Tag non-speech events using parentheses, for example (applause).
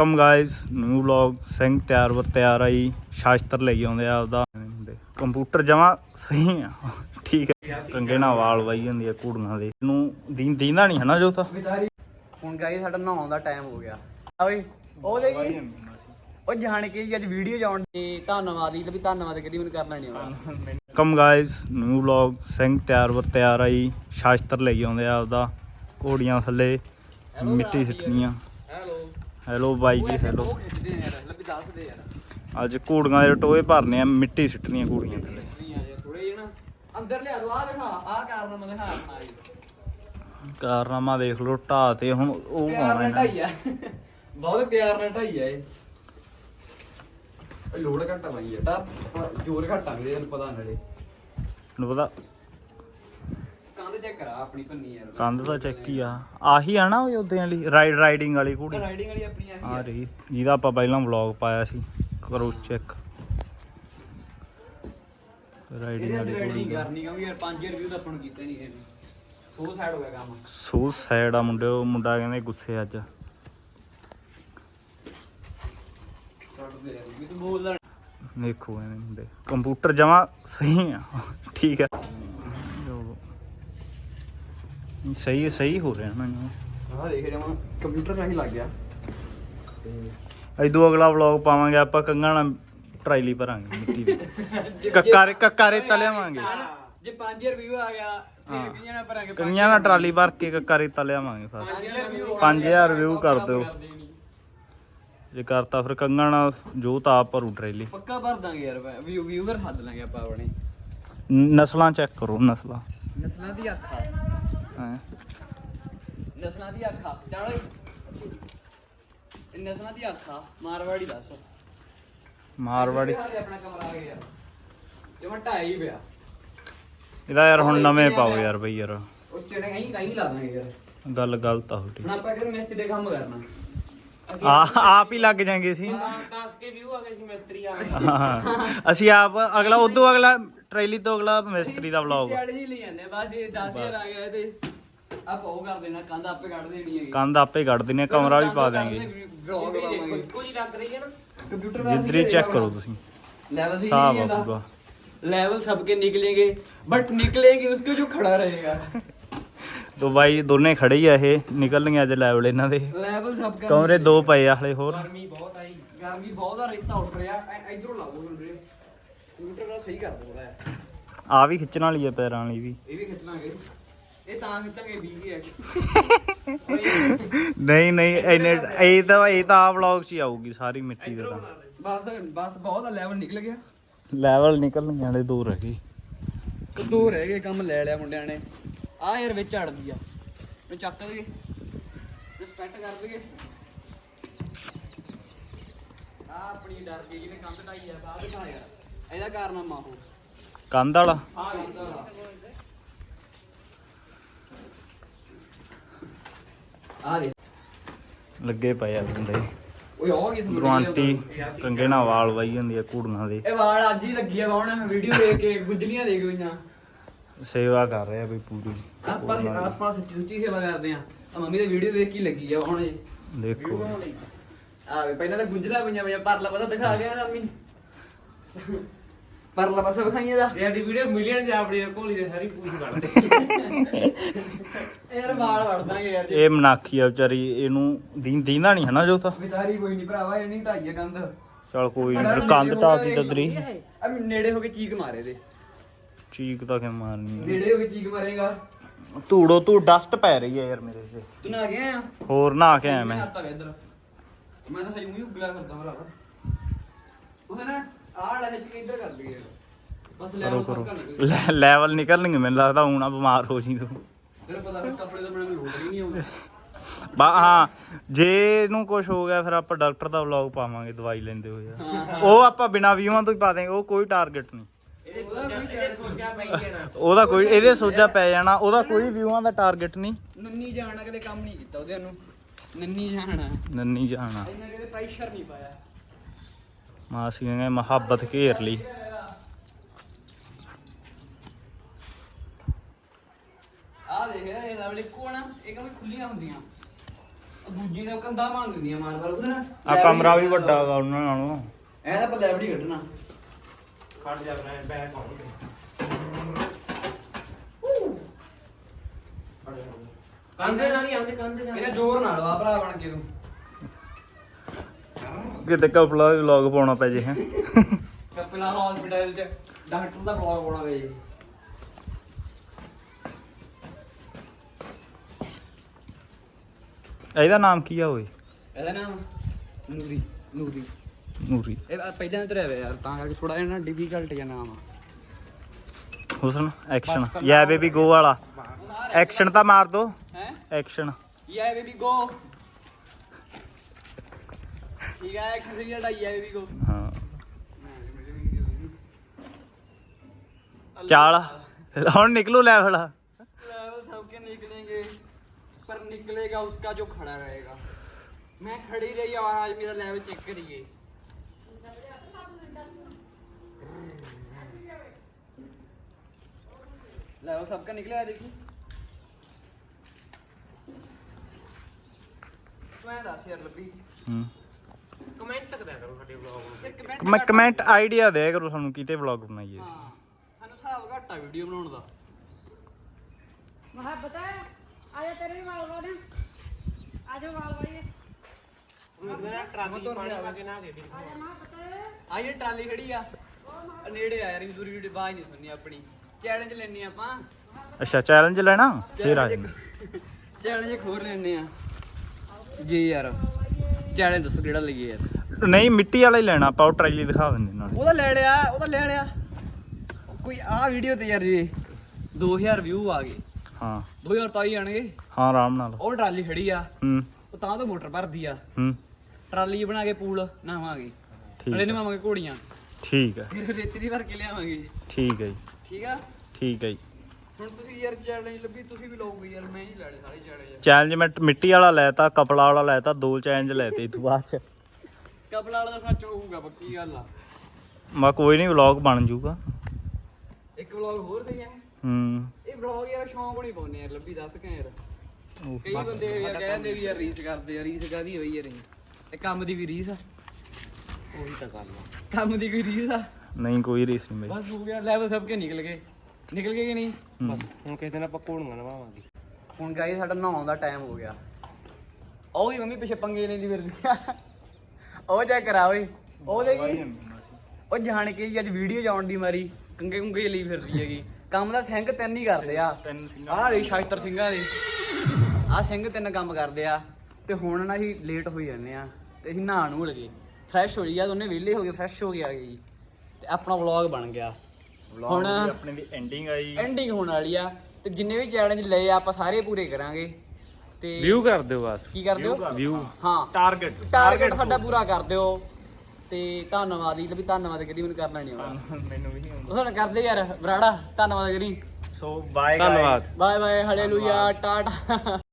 Welcome guys new vlog Singh ਤਿਆਰ ਵਰ ਤਿਆਰ ਆਈ ਸ਼ਾਸਤਰ ਲਈ ਆਉਂਦੇ ਆ ਆਪਦਾ। ਕੰਪਿਊਟਰ ਜਮਾ ਸਹੀ ਆ। ਠੀਕ ਹੈ ਕੰਗੇ ਨਾਲ ਵਾਲ ਵਾਈ ਜਾਂਦੀ ਆ ਕੁੜੀਆਂ ਦੇ। ਨੂੰ ਦੀਨ ਦੀਂਦਾ ਨਹੀਂ ਹਨਾ ਜੋ ਤਾਂ। ਹੁਣ ਗਾਈ ਸਾਡਾ ਨਹਾਉਣ ਦਾ ਟਾਈਮ ਹੋ ਗਿਆ। ਆ ਬਈ ਉਹ ਦੇਖੀ ਉਹ ਜਾਣ ਕੇ ਜੀ ਅੱਜ ਵੀਡੀਓ ਜਾਉਣ ਤੇ ਧੰਨਵਾਦ ਜੀ ਵੀ ਧੰਨਵਾਦ ਕਦੀ ਮੈਨੂੰ ਕਰਨਾ ਨਹੀਂ ਆਉਂਦਾ। Welcome guys new vlog Singh ਤਿਆਰ ਵਰ ਤਿਆਰ ਆਈ ਸ਼ਾਸਤਰ ਲਈ ਆਉਂਦੇ ਆ ਆਪਦਾ। ਘੋੜੀਆਂ ਥੱਲੇ। ਮਿੱਟੀ ਸਿੱਟਣੀਆਂ ਹੈਲੋ ਬਾਈ ਜੀ ਹੈਲੋ ਅੱਜ ਘੋੜੀਆਂ ਦੇ ਟੋਏ ਭਰਨੇ ਆ ਮਿੱਟੀ ਸਿੱਟਣੀਆਂ ਘੋੜੀਆਂ ਥੱਲੇ। ਨਾ ਅੰਦਰ ਲਿਆ ਦੋ ਆ ਦਿਖਾ ਆ ਕਾਰਨ ਮੈਂ ਦਿਖਾ ਮਾਰੀ ਕਾਰਨਾਮਾ ਦੇਖ ਲਓ ਢਾਹ ਤੇ ਹੁਣ ਉਹ ਪਾਉਣਾ ਨੇ। ਢਾਈ ਆ। ਬਹੁਤ ਪਿਆਰ ਨਾਲ ਢਾਈ ਆ ਇਹ। ਲੋਡ ਘੱਟਾ ਬਾਈ ਆ ਜੋਰ ਘੱਟਾ ਵੀ ਪਤਾ ਨਾਲੇ। ਤੁਹਾਨੂੰ ਪਤਾ? ਕਰਾ ਆਪਣੀ ਪੰਨੀ ਯਾਰ ਕੰਧ ਦਾ ਚੈੱਕ ਹੀ ਆ। ਆਹੀ ਆ ਨਾ ਉਹ ਉਹਦੇ ਵਾਲੀ ਰਾਈਡ ਰਾਈਡਿੰਗ ਵਾਲੀ ਘੋੜੀ। ਰਾਈਡਿੰਗ ਵਾਲੀ ਆਪਣੀ ਆ। ਆ ਰਹੀ। ਜਿਹਦਾ ਆਪਾਂ ਪਹਿਲਾਂ ਵਲੌਗ ਪਾਇਆ ਸੀ ਕਰੋ ਚੈੱਕ ਰਾਈਡਿੰਗ ਵਾਲੀ ਘੋੜੀ ਕਰਨੀ ਕਿਉਂਕਿ ਯਾਰ ਪੰਜ ਰਿਵਿਊ ਤਾਂ ਆਪਾਂ ਨੂੰ ਕੀਤੇ ਨਹੀਂ ਇਹਨੇ ਹੋ ਗਿਆ ਕੰਮ। ਆ ਮੁੰਡੇ ਉਹ ਮੁੰਡਾ ਕਹਿੰਦੇ ਗੁੱਸੇ ਅੱਜ। ਦੇਖੋ ਇਹਨੇ ਮੁੰਡੇ। ਕੰਪਿਊਟਰ ਜਮਾ ਸਹੀ ਆ। ਠੀਕ ਆ। ਸਹੀ ਸਹੀ ਹੋ ਰਿਹਾ ਨਾ ਆਹ ਦੇਖ ਜਾਵਾਂ ਕੰਪਿਊਟਰ ਰਾਹੀਂ ਲੱਗ ਗਿਆ। ਇਦੋਂ ਅਗਲਾ ਵਲੌਗ ਪਾਵਾਂਗੇ ਆਪਾਂ ਕੰਗਾਂ ਨਾਲ ਟਰਾਈਲੀ ਭਰਾਂਗੇ ਮਿੱਟੀ ਦੀ। ਕੱਕਾਰੇ ਕੱਕਾਰੇ ਤਲਿਆਵਾਂਗੇ ਜੇ 5 ਰਿਵਿਊ ਆ ਗਿਆ। ਫਿਰ ਕਿੰਨਾ ਭਰਾਂਗੇ ਕਈਆਂ ਨਾਲ ਟਰਾਲੀ ਭਰ ਕੇ ਕੱਕਾਰੇ ਤਲਿਆਵਾਂਗੇ ਫਸ 5000 view ਕਰ ਦਿਓ। ਜੇ ਕਰਤਾ ਫਿਰ ਕੰਗਾਂ ਨਾਲ ਜੋ ਤਾਂ ਆਪ ਭਰੂ ਟਰਾਲੀ ਪੱਕਾ ਭਰ ਦਾਂਗੇ ਯਾਰ ਵੀਊ ਵੀਊਵਰ ਹੱਦ ਲਾਂਗੇ ਆਪਾਂ ਆਪਣੇ। ਨਸਲਾਂ ਚੈੱਕ ਕਰੋ ਨਸਲਾਂ। ਨਸਲਾਂ ਦੀ ਅੱਖਾਂ ਹੈਂ। ਨਸਲਾਂ ਦੀ ਅੱਖਾਂ। ਚੱਲ ਇਹ ਨਸਲਾਂ ਦੀ ਅੱਖਾਂ ਮਾਰਵਾੜੀ ਦੱਸ। ਮਾਰਵਾੜੀ। ਇੱਥੇ ਆਪਣਾ ਕਮਰਾ ਆ ਗਿਆ। ਯਾਰ ਜਿਵੇਂ ਢਾਈ ਪਿਆ। ਇਹਦਾ ਯਾਰ ਹੁਣ ਨਵੇਂ ਪਾਓ ਯਾਰ ਬਈ ਯਾਰ। ਉਹ ਚੜੇ ਕਹੀਂ ਕਹੀਂ ਲਾ ਦਾਂਗੇ ਯਾਰ। ਗੱਲ ਗਲਤ ਆ ਤੁਹਾਡੀ। ਹੁਣ ਆਪਾਂ ਕਿਤੇ ਮਿਸਤਰੀ ਦੇ ਕੰਮ ਕਰਨਾ? ਆ ਆਪ ਹੀ ਲੱਗ ਜਾਾਂਗੇ ਸੀ ਦੱਸ ਕੇ ਵੀਊ ਆ ਗਏ ਸੀ ਮਿਸਤਰੀ ਆ ਹਾਂ। ਅਸੀਂ ਆਪ ਅਗਲਾ ਉਦੋਂ ਅਗਲਾ ਟ੍ਰੇਲੀ ਤੋਂ ਅਗਲਾ ਮਿਸਤਰੀ ਦਾ ਵਲੌਗ ਆਪੇ ਕੱਢ ਦੇਣੀ ਹੈ ਕਮਰਾ ਵੀ ਪਾ ਦੇਾਂਗੇ ਬਲੌਗ ਚੈੱਕ ਕਰੋ ਤੁਸੀਂ। ਲੈਵਲ ਸਭ ਕੇ ਨਿਕਲेंगे ਬਟ ਨਿਕਲेंगे ਉਸਕੇ ਜੋ ਖੜਾ ਰਹੇਗਾ। ਤੋ ਬਾਈ ਦੋਨੇ ਖੜੇ ਆ ਇਹ ਨਿਕਲਣਗੇ ਅੱਜ ਲੈਵਲ ਇਹਨਾਂ ਦੇ। ਲੈਵਲ ਸਭ ਕਮਰੇ ਦੋ ਪਏ ਆ ਹਲੇ ਹੋਰ। ਗਰਮੀ ਬਹੁਤ ਆਈ ਗਰਮੀ ਬਹੁਤ ਆ ਰੇਤਾ ਉੱਡ ਰਿਹਾ ਇਧਰੋਂ ਲਾਓ ਵੀਰੇ। ਦੋ ਆ ਵੀ ਖਿੱਚਣ ਵਾਲੀ ਆ ਪੈਰਾਂ ਵਾਲੀ ਵੀ। ਇਹ ਵੀ ਖਿੱਚਣਾਗੇ ਇਹ ਤਾਂ ਖਿੱਚਾਂਗੇ ਵੀ ਹੈ। (laughs) ਨਹੀਂ ਨਹੀਂ ਇਹਨੇ ਇਹ ਤਾਂ ਇਹ ਤਾਂ ਆ ਵਲੌਗ 'ਚ ਆਊਗੀ ਸਾਰੀ ਮਿੱਟੀ ਦਾ ਤਾਂ। ਬਸ ਬਸ ਬਹੁਤ ਆ ਲੈਵਲ ਨਿਕਲ ਗਿਆ। ਲੈਵਲ ਨਿਕਲਣ ਵਾਲੇ ਦੋ ਰਹਿ ਗਏ। ਤੇ ਦੋ ਰਹਿ ਗਏ ਕੰਮ ਲੈ ਲਿਆ ਮੁੰਡਿਆਂ ਨੇ। ਆ ਯਾਰ ਵਿੱਚ ਅੜਦੀ ਆ। ਨੂੰ ਚੱਕ ਲਈਏ ਰਿਸਪੈਕਟ ਕਰ ਲਈਏ ਆ ਆਪਣੀ ਡਰ ਗਈ ਜਿਹਨੇ ਕੰਧ ਢਾਈ ਆ ਬਾਅਦ ਵਿੱਚ ਆ ਯਾਰ। ਇਹਦਾ ਕਾਰਨਾਮਾ ਉਹ ਕੰਧ ਵਾਲਾ। ਕੰਧ ਆ ਦੇ ਲੱਗੇ ਪਏ ਆ ਬੰਦੇ। ਓਏ ਆ ਕਿਸ ਗਰਵਾਂਟੀ ਕੰਗੇ ਨਾਲ ਵਾਲ ਵਾਈ ਜਾਂਦੀ ਆ ਕੁੜੀਆਂ ਦੇ। ਇਹ ਵਾਲ ਅੱਜ ਹੀ ਲੱਗੀ ਆ ਵਾਉਣ ਵੀਡੀਓ ਦੇਖ ਕੇ ਗੁੱਜਲੀਆਂ ਦੇਖ ਗਈਆਂ ਸੇਵਾ ਕਰ ਰਹੇ ਬਈ ਪੂਰੀ। ਆਪਾਂ ਆਪਾਂ ਸੱਚੀ ਸੁੱਚੀ ਸੇਵਾ ਕਰਦੇ ਆ। ਆ ਮੰਮੀ ਦੀ ਵੀਡੀਓ ਦੇਖ ਕੇ ਹੀ ਲੱਗੀ ਆ ਹੁਣ ਇਹ। ਦੇਖੋ। ਆ ਪਹਿਲਾਂ ਤਾਂ ਗੁੰਝਲਾ ਪਈਆਂ ਪਈਆਂ ਪਰਲਾ ਪਾਸਾ ਦਿਖਾ ਗਿਆ ਅੰਮੀ ਪਰਲਾ ਪਾਸਾ ਵਿਖਾਈਏ ਦਾ। ਤੇ ਸਾਡੀ ਵੀਡੀਓ ਮਿਲੀਅਨ ਜਾਂ ਆਪਣੀ ਕੋਲੀ ਦੇ ਸਾਰੀ ਪੂਰੀ ਕੱਢਦੇ ਯਾਰ ਵਾਲ ਵੜ ਦਾਂਗੇ ਯਾਰ ਜੇ। ਇਹ ਮਨਾਖੀ ਆ ਵਿਚਾਰੀ ਇਹਨੂੰ ਦੀਨ ਦੀਂਦਾ ਨਹੀਂ ਹਨਾ ਜੋ ਤਾਂ। ਵਿਚਾਰੀ ਕੋਈ ਨਹੀਂ ਭਰਾਵਾ ਇਹ ਨਹੀਂ ਢਾਈਏ ਕੰਧ। ਚਲ ਕੋਈ ਨਹੀਂ ਕੰਧ ਢਾਤੀ ਤਦਰੀ। ਆ ਨੇੜੇ ਹੋ ਕੇ ਚੀਕ ਮਾਰੇ ਦੇ। ਚੀਕ ਤਾਂ ਕਿ ਮਾਰਨੀ ਨੇੜੇ ਹੋ ਕੇ ਚੀਕ ਮਾਰੇਗਾ। ਆ। ਧੂੜੋ ਧੂੜ ਡਸਟ ਪੈ ਰਹੀ ਆ ਯਾਰ ਮੇਰੇ ਤੇ। ਤੂੰ ਨਾ ਗਿਆ ਆ ਹੋਰ ਨਹਾ ਕੇ ਆਇਆ ਮੈਂ ਇੱਧਰ। ਮੈਂ ਤਾਂ ਹਜੂ ਹੀ ਉਗਲਾ ਕਰਦਾ ਭਰਾਵਾ। ਉਹ ਨਾ ਆਹ ਲੈ ਕੇ ਇੱਧਰ ਕਰ ਲਈਏ। ਬਸ ਲੈ ਕਰੋ ਕਰੋ। ਲੈ- ਲੈਵਲ ਨਿਕਲਣਗੇ ਮੈਨੂੰ ਲੱਗਦਾ ਹੁਣ ਆ ਬਿਮਾਰ ਹੋ ਜੀ ਤੂੰ। ਫਿਰ ਪਤਾ ਫਿਰ ਕੱਪੜੇ ਤੋਂ ਬਣਾ ਲੋੜ ਹੀ ਨਹੀਂ ਆਉਂਦਾ। ਬਾ ਹਾਂ ਜੇ ਇਹਨੂੰ ਕੁਝ ਹੋ ਗਿਆ ਫਿਰ ਆਪਾਂ ਡਾਕਟਰ ਦਾ ਵਲੌਗ ਪਾਵਾਂਗੇ ਦਵਾਈ ਲੈਂਦੇ ਹੋਏ। ਉਹ ਆਪਾਂ ਬਿਨਾ ਵਿਊਆਂ ਤੋਂ ਹੀ ਪਾ ਦੇਂਗੇ ਉਹ ਕੋਈ ਟਾਰਗੇਟ ਨਹੀਂ। ਉਹਦਾ ਕੋਈ ਇਹਦੇ ਸੋਜਾ ਪੈ ਜਾਣਾ ਉਹਦਾ ਕੋਈ ਵਿਊਆਂ ਦਾ ਟਾਰਗੇਟ ਨਹੀਂ। ਨੰਨੀ ਜਾਣਾ ਕਦੇ ਕੰਮ ਨਹੀਂ ਕੀਤਾ ਉਹਦੇ ਨੂੰ। ਨੰਨੀ ਜਾਣਾ ਨੰਨੀ ਜਾਣਾ ਇੰਨਾ ਕਦੇ ਪ੍ਰੈਸ਼ਰ ਨਹੀਂ ਪਾਇਆ। ਮਾਸੀ ਕਹਿੰਦੇ ਮੁਹੱਬਤ ਘੇਰ ਲਈ। ਆਹ ਦੇਖ ਇਹ ਲਵਲੀ ਕੋਣਾ ਇਹ ਕਦੇ ਖੁੱਲੀਆਂ ਹੁੰਦੀਆਂ। ਦੂਜੀ ਨੇ ਕੰਦਾ ਮੰਗ ਦਿੰਦੀਆਂ ਮਾਰਬਲ ਉਹਦੇ ਨਾਲ। ਆ ਕਮਰਾ ਵੀ ਵੱਡਾ ਵਾ ਉਹਨਾਂ ਨਾਲੋਂ। ਐ ਤਾਂ ਆਪਾਂ ਲੈਵਲ ਹੀ ਕੱਢਣਾ। ਖੜ ਜਾ ਮੈਂ ਬੈਗ ਪਾਉਂਗਾ ਕੰਦੇ ਨਾਲ। ਹੀ ਆਉਂਦੇ ਕੰਦੇ ਨਾਲ ਇਹਨੇ ਜ਼ੋਰ ਨਾਲ ਵਾ ਭਰਾ ਬਣ ਕੇ ਤੂੰ। ਕਿਤੇ ਕਪਲਾ ਵਲੌਗ ਪਾਉਣਾ ਪੈ ਜੇ ਹੈ। ਕਪਿਲਾ ਹਸਪੀਟਲ ਚ ਡਾਕਟਰ ਦਾ ਬਲੌਗ ਪਾਉਣਾ ਵੇ ਜੀ। ਇਹਦਾ ਨਾਮ ਕੀ ਆ ਓਏ? ਇਹਦਾ ਨਾਮ ਨੂਰੀ ਨੂਰੀ। ਨੂਰੀ। ਇਹ ਪਹਿਲਾਂ ਤੁਰਿਆ ਵੇ ਯਾਰ ਤਾਂ ਕਰਕੇ ਥੋੜਾ ਜਿਹਾ ਨਾ ਡਿਫਿਕਲਟ ਜਿਹਾ ਨਾਮ ਆ। ਹੁਸਨ ਐਕਸ਼ਨ ਯਾ ਬੇਬੀ ਗੋ ਵਾਲਾ। ਐਕਸ਼ਨ ਤਾਂ ਮਾਰ ਦੋ। ਹੈ? ਐਕਸ਼ਨ ਯਾ ਬੇਬੀ ਗੋ ठीक है एक्शन है बेबी को। हाँ। चाल हूँ निकलू ले थोड़ा सबके निकलेंगे पर निकलेगा उसका जो खड़ा रहेगा। मैं खड़ी रही और आज मेरा लेवल चेक करिए। लेवल सबका दस यार हम्म। ਮੈਂ ਕਮੈਂਟ ਆਈਡੀਆ ਦੇ ਕਰੋ ਸਾਨੂੰ ਕਿਤੇ ਵਲੌਗ ਬਣਾਈਏ। ਹਾਂ ਸਾਨੂੰ ਹਿਸਾਬ ਘੱਟ ਵੀਡੀਓ ਬਣਾਉਣ ਦਾ। ਮੁਹੱਬਤ ਆਇਆ ਤੇਰੇ ਵੀ ਵਾਲ ਵਾੜੇ ਆਜੋ ਵਾਲ ਵਾਈਏ ਮੇਰਾ ਟਰਾਲੀ ਪਾਣੀ ਲਾ ਕੇ ਨਾ ਦੇ ਦੇ ਆਜਾ ਮਾਂ ਪਤਾ ਆ ਟਰਾਲੀ ਖੜੀ ਆ ਨੇੜੇ ਆ ਯਾਰ ਇੰਦੂਰ ਵੀਡੀਓ ਬਾਜ ਨਹੀਂ ਸੁਣਨੀ ਆਪਣੀ। ਚੈਲੰਜ ਲੈਣੀ ਆਪਾਂ। ਅੱਛਾ ਚੈਲੰਜ ਲੈਣਾ? ਫੇਰ ਆ ਜਾਣਾ। ਚੈਲੰਜ ਖੋਰ ਲੈਣੇ ਆ। ਜੀ ਯਾਰ ਚੈਲੰਜ ਦੱਸੋ ਕਿਹੜਾ ਲਈਏ ਯਾਰ। ਨਹੀਂ ਮਿੱਟੀ ਵਾਲਾ ਹੀ ਲੈਣਾ ਆਪਾਂ ਉਹ ਟਰਾਲੀ ਦਿਖਾ ਦਿੰਦੇ ਨਾਲ। ਉਹਦਾ ਲੈ ਲਿਆ ਉਹਦਾ ਲੈ ਲਿਆ। ਕੋਈ ਆ ਵੀਡੀਓ ਤੇ ਯਾਰ ਜੀ 2000 ਵਿਊ ਆ ਗਏ। ਹਾਂ। 2000 ਤਾਂ ਹੀ ਆਣਗੇ। ਹਾਂ ਆਰਾਮ ਨਾਲ। ਉਹ ਟਰਾਲੀ ਖੜੀ ਆ। ਹੂੰ। ਉਹ ਤਾਂ ਤੋਂ ਮੋਟਰ ਭਰਦੀ ਆ। ਹੂੰ। ਟਰਾਲੀ ਬਣਾ ਕੇ ਪੂਲ ਨਾਵਾਂਗੇ। ਠੀਕ ਅਲੇ ਨਵਾਵਾਂਗੇ ਘੋੜੀਆਂ। ਠੀਕ ਹੈ ਫਿਰ ਰੇਤੀ ਦੀ ਭਰ ਕੇ ਲਿਆਵਾਂਗੇ। ਠੀਕ ਹੈ ਜੀ। ਠੀਕ ਆ? ਠੀਕ ਹੈ ਜੀ। ਹੁਣ ਤੁਸੀਂ ਯਾਰ ਚੈਲੰਜ ਲੱਭੀ ਤੁਸੀਂ ਵੀ ਲਓਗੇ ਯਾਰ ਮੈਂ ਹੀ ਲੈਣੇ ਸਾਰੇ ਚੈਲੰਜ ਚੈਲੰਜ ਮੈਂ ਮਿੱਟੀ ਵਾਲਾ ਲੈਤਾ ਕਪੜਾ ਵਾਲਾ ਲੈਤਾ ਦੋ ਚੈਲੰਜ ਲੈਤੇ ਤੂੰ ਬਾਅਦ ਚ। ਕਪਲਾ ਵਾਲਾ ਤਾਂ ਸੱਚ ਹੋਊਗਾ ਪੱਕੀ ਗੱਲ ਆ। ਮੈਂ ਕੋਈ ਨਹੀਂ ਵਲੌਗ ਬਣ ਜਾਊਗਾ ਇੱਕ ਵਲੌਗ ਹੋਰ ਸਹੀ ਹੈ ਹੂੰ। ਇਹ ਵਲੌਗ ਯਾਰ ਸ਼ੌਂਕ ਨਹੀਂ ਪਾਉਂਦੇ ਯਾਰ ਲੱਭੀ ਦੱਸ ਕੇ ਯਾਰ। ਉਹ ਕਈ ਬੰਦੇ ਯਾਰ ਕਹਿੰਦੇ ਵੀ ਯਾਰ ਰੀਸ ਕਰਦੇ ਆ ਰੀਸ ਕਾਦੀ ਹੋਈ ਯਾਰ ਇਹ? ਕੰਮ ਦੀ ਵੀ ਰੀਸ ਆ। ਉਹੀ ਤਾਂ ਗੱਲ ਆ। ਕੰਮ ਦੀ ਕੋਈ ਰੀਸ ਆ? ਨਹੀਂ ਕੋਈ ਰੀਸ ਨਹੀਂ ਮੇਰੀ ਬਸ ਹੋ ਗਿਆ ਲੈਵਲ ਸਭ ਕੇ ਨਿਕਲ ਗਏ। ਨਿਕਲ ਗਏ ਕਿ ਨਹੀਂ। ਬਸ ਹੁਣ ਕਿਸੇ ਦਿਨ ਆਪਾਂ ਘੋੜੀਆਂ ਨਵਾਵਾਂਗੇ ਹੁਣ ਗਾਈ ਸਾਡਾ ਨਹਾਉਣ ਦਾ ਟਾਈਮ ਹੋ ਗਿਆ। ਉਹ ਵੀ ਮੰਮੀ ਪਿੱਛੇ ਪੰਗੇ ਲੈਂਦੀ ਫਿਰਦੀ ਆ। ਉਹ ਚੈੱਕ ਕਰਾ ਓਏ। ਉਹ ਦੇਖੀ? ਉਹ ਜਾਣ ਕੇ ਹੀ ਅੱਜ ਵੀਡੀਓ ਜਾਣ ਦੀ ਮਾਰੀ। ਕੰਗੇ ਕੁੰਗੇ ਲਈ ਫਿਰਦੀ ਹੈਗੀ। ਕੰਮ ਦਾ ਸਿੰਘ ਤਿੰਨ ਹੀ ਕਰਦੇ ਆ। ਤਿੰਨ ਸਿੰਘਾਂ ਆਹ ਦੇ। ਸ਼ਾਸਤਰ ਸਿੰਘਾਂ ਦੇ। ਆਹ ਸਿੰਘ ਤਿੰਨ ਕੰਮ ਕਰਦੇ ਆ। ਤੇ ਹੁਣ ਨਾ ਅਸੀਂ ਲੇਟ ਹੋਈ ਜਾਂਦੇ ਆ। ਤੇ ਅਸੀਂ ਨਹਾਣ ਨੂੰ ਲਗੇ। ਫਰੈਸ਼ ਹੋ ਗਿਆ ਦੋਨੇ ਵਿਹਲੇ ਹੋ ਗਏ ਫਰੈਸ਼ ਹੋ ਕੇ ਆ ਗਏ ਜੀ। ਤੇ ਆਪਣਾ ਵਲੌਗ ਬਣ ਗਿਆ। ਹੁਣ ਆਪਣੇ ਦੀ ਐਂਡਿੰਗ ਆਈ। ਐਂਡਿੰਗ ਹੋਣ ਵਾਲੀ ਆ। ਤੇ ਜਿੰਨੇ ਵੀ ਚੈਲੰਜ ਲਏ ਆਪਾਂ ਸਾਰੇ ਪੂਰੇ ਕਰਾਂਗੇ। ਤੇ ਵਿਊ ਕਰ ਦਿਓ ਬਸ। ਕੀ ਕਰਦੇ ਹੋ। ਵਿਊ ਹਾਂ ਟਾਰਗੇਟ ਟਾਰਗੇਟ ਸਾਡਾ ਪੂਰਾ ਕਰ ਦਿਓ। ਤੇ ਧੰਨਵਾਦ ਜੀ ਵੀ ਧੰਨਵਾਦ ਕਰੀ ਮੈਨੂੰ ਕਰਨਾ ਨਹੀਂ ਆਉਂਦਾ। ਮੈਨੂੰ ਵੀ ਨਹੀਂ ਆਉਂਦਾ। ਹੁਣ ਕਰਦੇ ਯਾਰ ਬਰਾੜਾ ਧੰਨਵਾਦ ਕਰੀ। ਸੋ ਬਾਏ ਧੰਨਵਾਦ। Bye bye hallelujah tata.